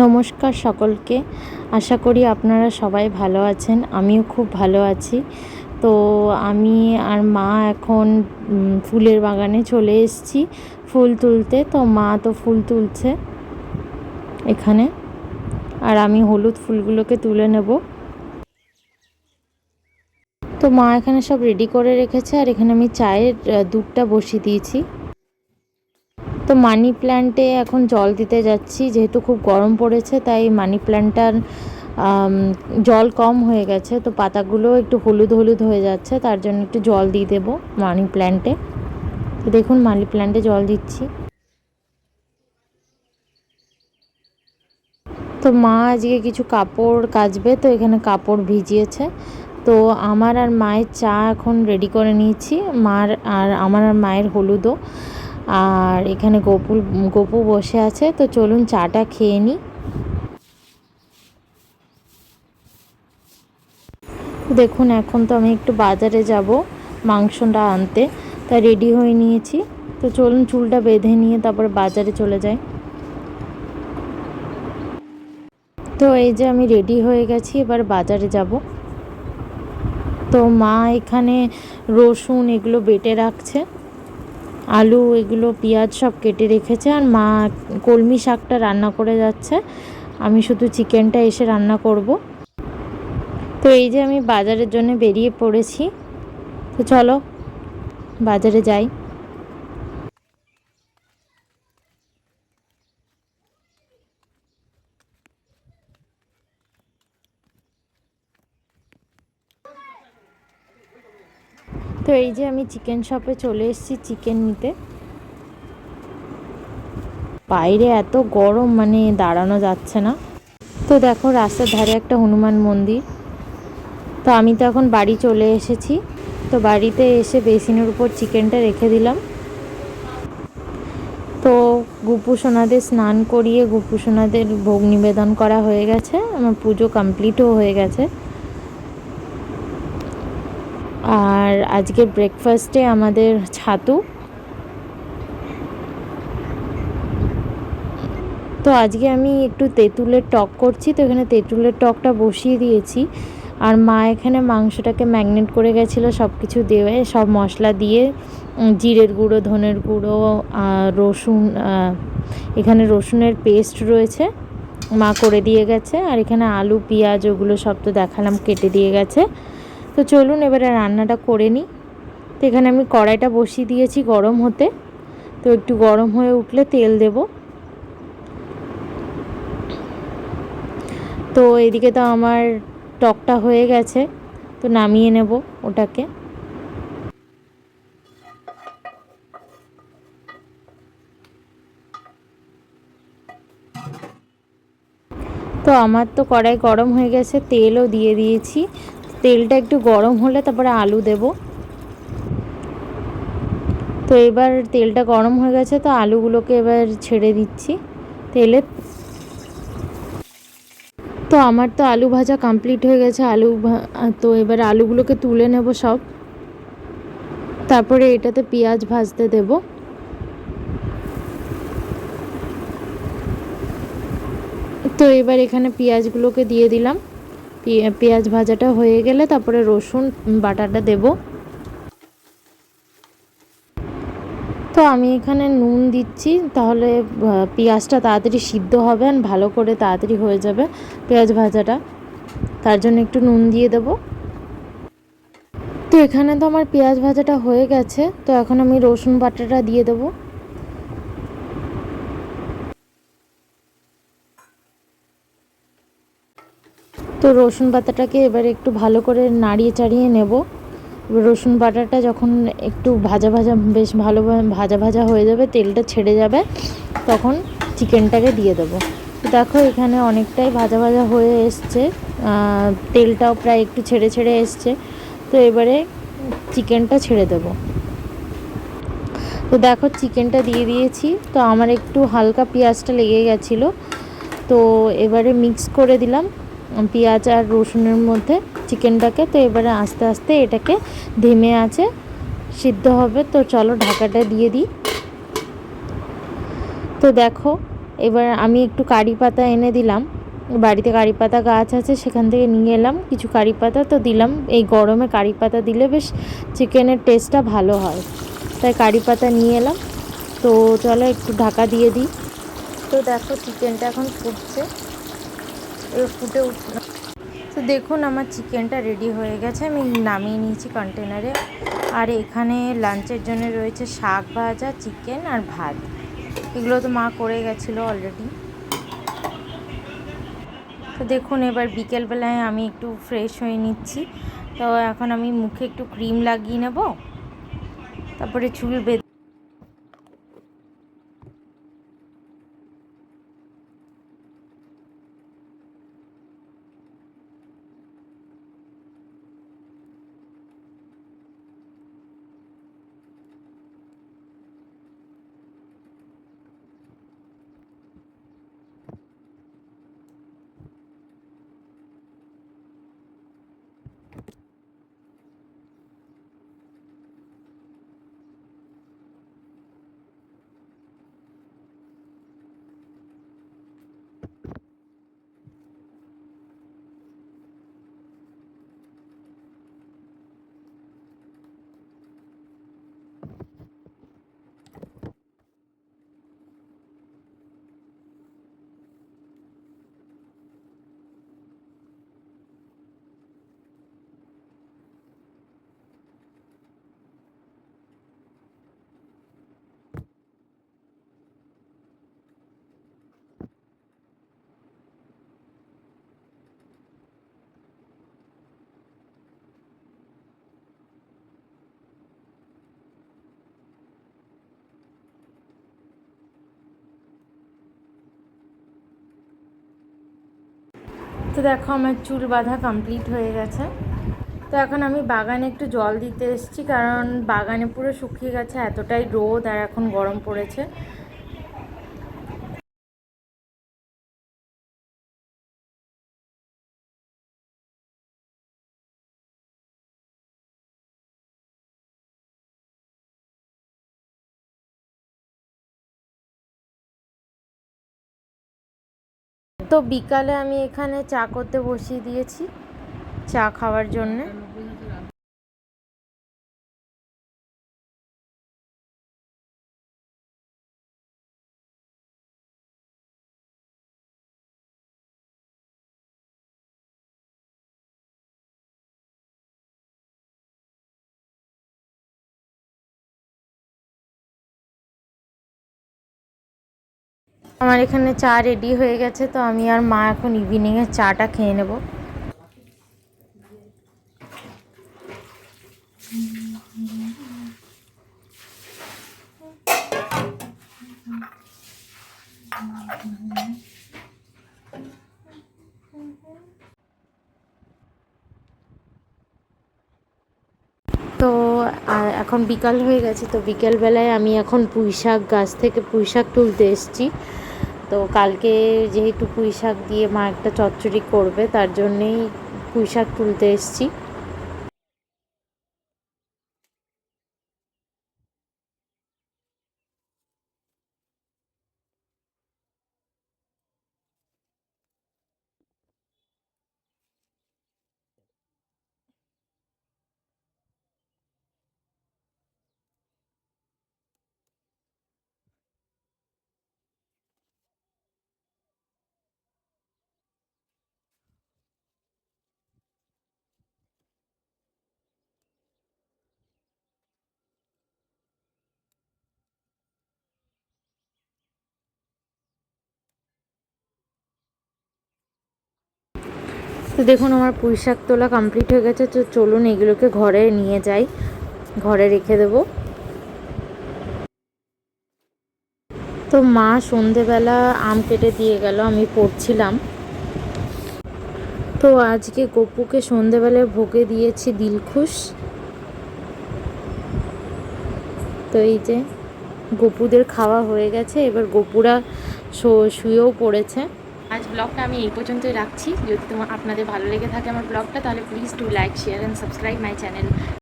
নমস্কার সকলকে। আশা করি আপনারা সবাই ভালো আছেন, আমিও খুব ভালো আছি। তো আমি আর মা এখন ফুলের বাগানে চলে এসেছি ফুল তুলতে। তো মা তো ফুল তুলছে এখানে। আর আমি হলুদ ফুলগুলোকে তুলে নেব। তো মা এখানে সব রেডি করে রেখেছে। আর এখানে আমি চায়ের দুধটা বসিয়ে দিয়েছি। তো মানি প্ল্যান্টে এখন জল দিতে যাচ্ছি, যেহেতু খুব গরম পড়েছে, তাই মানি প্ল্যান্টটার জল কম হয়ে গেছে, তো পাতাগুলো একটু হলুদ হলুদ হয়ে যাচ্ছে, তার জন্য একটু জল দিয়ে দেবো মানি প্ল্যান্টে দেখুন মানি প্ল্যান্টে জল দিচ্ছি। তো মা আজকে কিছু কাপড় কাচবে, তো এখানে কাপড় ভিজিয়েছে। তো আমার আর মায়ের চা এখন রেডি করে নিয়েছি, মার আর আমার আর মায়ের হলুদও। আর এখানে গোপুল, গোপু বসে আছে, তো চলুন চাটা খেয়ে নিই দেখুন, এখন তো আমি একটু বাজারে যাব মাংসটা আনতে, তা রেডি হয়ে নিয়েছি। তো চলুন চুলটা বেঁধে নিয়ে তারপর বাজারে চলে যাই। তো এই যে আমি রেডি হয়ে গেছি, এবার বাজারে যাব। তো মা এখানে রসুন এগুলো বেটে রাখছে। আলু, এগুলো, পেঁয়াজ সব কেটে রেখেছে আর মা কলমি শাকটা রান্না করে যাচ্ছে। আমি শুধু চিকেনটা এসে রান্না করব। তো এই যে আমি বাজারের জন্য বেরিয়ে পড়েছি। তো চলো বাজারে যাই। তো এই যে আমি চিকেন শপে চলে এসেছি চিকেন নিতে। বাইরে এত গরম মানে দাঁড়ানো যাচ্ছে না। তো দেখো রাস্তার ধারে একটা হনুমান মন্দির। তো আমি তো এখন বাড়ি চলে এসেছি। তো বাড়িতে এসে বেসিনের উপর চিকেনটা রেখে দিলাম। তো গুপু সোনাদের স্নান করিয়ে, গুপু সোনাদের ভোগ নিবেদন করা হয়ে গেছে। আমার পুজো কমপ্লিটও হয়ে গেছে। আর আজকের ব্রেকফাস্টে আমাদের ছাতু। তো আজকে আমি একটু তেঁতুলের টক করছি, তো এখানে তেঁতুলের টকটা বসিয়ে দিয়েছি। আর মা এখানে মাংসটাকে ম্যাগনেট করে গেছিল সব কিছু দিয়ে, সব মশলা দিয়ে জিরের গুঁড়ো, ধনের গুঁড়ো রসুন এখানে রসুনের পেস্ট রয়েছে, মা করে দিয়ে গেছে। আর এখানে আলু, পেঁয়াজ, ওগুলো সব তো দেখালাম, কেটে দিয়ে গেছে। তো চলুন, এবারে রান্নাটা করে নিই। তো এখানে আমি কড়াইটা বসিয়ে দিয়েছি গরম হতে। তো একটু গরম হয়ে উঠলে তেল দেব। তো এদিকে তো আমার টকটা হয়ে গেছে, তো নামিয়ে নেব ওটাকে। তো আমার তো কড়াই গরম হয়ে গেছে, তেলও দিয়ে দিয়েছি। তেলটা একটু গরম হলে তারপরে আলু দেব। তো এবার তেলটা গরম হয়ে গেছে, তো আলুগুলোকে এবার ছেড়ে দিচ্ছি তেলে। তো আমার তো আলু ভাজা কমপ্লিট হয়ে গেছে, আলু তো এবার আলুগুলোকে তুলে নেব সব। তারপরে এটাতে পেঁয়াজ ভাজতে দেব। তো এবার এখানে পেঁয়াজগুলোকে দিয়ে দিলাম। পেঁয়াজ ভাজাটা হয়ে গেলে তারপরে রসুন বাটাটা দেব। তো আমি এখানে নুন দিচ্ছি, তাহলে পেঁয়াজটা তাড়াতাড়ি সিদ্ধ হবে আর ভালো করে তাড়াতাড়ি হয়ে যাবে পেঁয়াজ ভাজাটা। তার জন্য একটু নুন দিয়ে দেব। তো এখানে তো আমার পেঁয়াজ ভাজাটা হয়ে গেছে, তো এখন আমি রসুন বাটাটা দিয়ে দেবো। তো রসুন পাতাটাকে এবার একটু ভালো করে নাড়িয়ে চাড়িয়ে নেব। রসুন বাটাটা যখন একটু ভাজা ভাজা, বেশ ভালো ভাজা ভাজা হয়ে যাবে, তেলটা ছেড়ে যাবে, তখন চিকেনটাকে দিয়ে দেবো। দেখো এখানে অনেকটাই ভাজা ভাজা হয়ে এসছে তেলটাও প্রায় একটু ছেড়ে ছেড়ে এসছে। তো এবারে চিকেনটা ছেড়ে দেবো। তো দেখো চিকেনটা দিয়ে দিয়েছি, তো আমার একটু হালকা পেঁয়াজটা লেগে গেছিল। তো এবারে মিক্স করে দিলাম। পেঁয়াজ আর রসুনের মধ্যে চিকেনটাকে, তো এবারে আস্তে আস্তে এটাকে ধেমে আছে, সিদ্ধ হবে, তো চলো ঢাকাটা দিয়ে দিই। তো দেখো, এবার আমি একটু কারি পাতা এনে দিলাম। বাড়িতে কারি পাতা গাছ আছে, সেখান থেকে নিয়ে এলাম কিছু কারি পাতা, তো দিলাম। এই গরমে কারি পাতা দিলে বেশ চিকেনের টেস্টটা ভালো হয়। তাই কারি পাতা নিয়ে এলাম। তো চলো একটু ঢাকা দিয়ে দিই। তো দেখো, চিকেনটা এখন ফুটছে। ফুটে উঠ তো দেখুন আমার চিকেনটা রেডি হয়ে গেছে, আমি নামিয়ে নিয়েছি কন্টেনারে আর এখানে লাঞ্চের জন্য রয়েছে শাক ভাজা চিকেন আর ভাত। এগুলো তো মা করে গেছিল অলরেডি তো দেখুন এবার বিকেলবেলায় আমি একটু ফ্রেশ হয়ে নিচ্ছি। তো এখন আমি মুখে একটু ক্রিম লাগিয়ে নেব। তারপরে চুল বেঁধে তো দেখো আমার চুল বাঁধা কমপ্লিট হয়ে গেছে। তো এখন আমি বাগানে একটু জল দিতে এসেছি, কারণ বাগানে পুরো শুকিয়ে গেছে, এতটাই রোদ আর এখন গরম পড়েছে। তো বিকালে আমি এখানে চা করতে বসিয়ে দিয়েছি চা খাওয়ার জন্যে। আমার এখানে চা রেডি হয়ে গেছে, তো আমি আর মা এখন ইভিনিংয়ে চাটা খেয়ে নেব। তো এখন বিকাল হয়ে গেছে, তো বিকেলবেলায় আমি এখন পুঁই শাক গাছ থেকে পুঁই শাক তুলতে এসেছি। কালকে যেহেতু পুঁই শাক দিয়ে মা একটা চচ্চড়ি করবে, তার জন্যেই পুঁই শাক তুলতে এসেছি। তো দেখুন, আমার পুঁই শাক তোলা কমপ্লিট হয়ে গেছে, তো চলুন এগুলোকে ঘরে নিয়ে যাই। ঘরে রেখে দেবো। তো মা সন্ধেবেলা আম কেটে দিয়ে গেল, আমি পড়ছিলাম। তো আজকে গপুকে সন্ধেবেলায় ভোগে দিয়েছি দিলখুশ। তো এই যে গপুদের খাওয়া হয়ে গেছে, এবার গপুরা শুয়েও পড়েছে। আজ ব্লগটা আমি এই পর্যন্তই রাখছি। যদি তোমার আপনাদের ভালো লেগে থাকে আমার ব্লগটা তাহলে please to like share and subscribe my channel